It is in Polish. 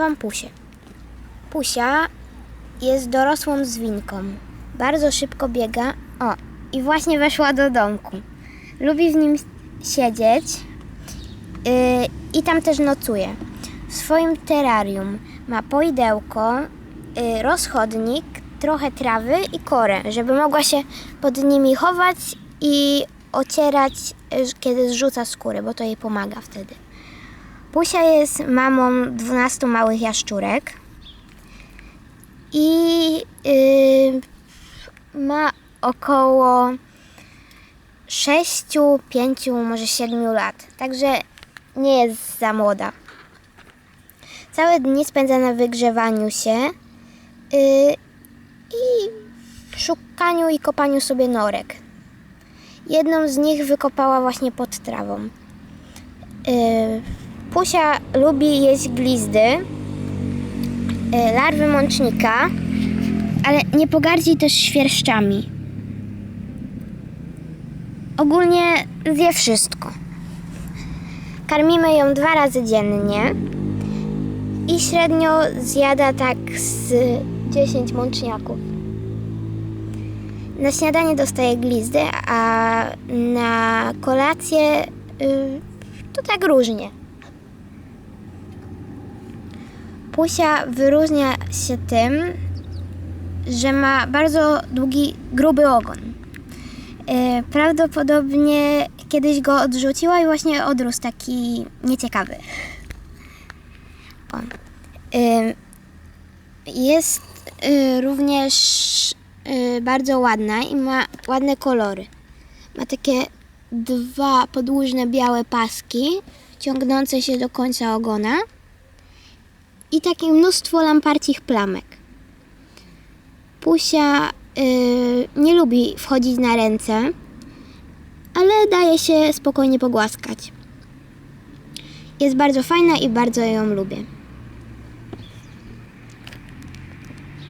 Wam Pusię. Pusia jest dorosłą zwinką. Bardzo szybko biega. O, i właśnie weszła do domku. Lubi w nim siedzieć yy, i tam też nocuje. W swoim terrarium ma poidełko, yy, rozchodnik, trochę trawy i korę, żeby mogła się pod nimi chować i ocierać, yy, kiedy zrzuca skórę, bo to jej pomaga wtedy. Pusia jest mamą 12 małych jaszczurek i yy, ma około 6, 5, może 7 lat. Także nie jest za młoda. Całe dni spędza na wygrzewaniu się yy, i szukaniu i kopaniu sobie norek. Jedną z nich wykopała właśnie pod trawą. Yy, Pusia lubi jeść glizdy, yy, larwy mącznika, ale nie pogardzi też świerszczami. Ogólnie zje wszystko. Karmimy ją dwa razy dziennie i średnio zjada tak z 10 mączniaków. Na śniadanie dostaje glizdy, a na kolację y, to tak różnie. Pusia wyróżnia się tym, że ma bardzo długi, gruby ogon. Y, Prawdopodobnie kiedyś go odrzuciła i właśnie odrósł taki nieciekawy. Y, Jest y, również bardzo ładna i ma ładne kolory. Ma takie dwa podłużne białe paski ciągnące się do końca ogona i takie mnóstwo lamparcich plamek. Pusia y, nie lubi wchodzić na ręce, ale daje się spokojnie pogłaskać. Jest bardzo fajna i bardzo ją lubię.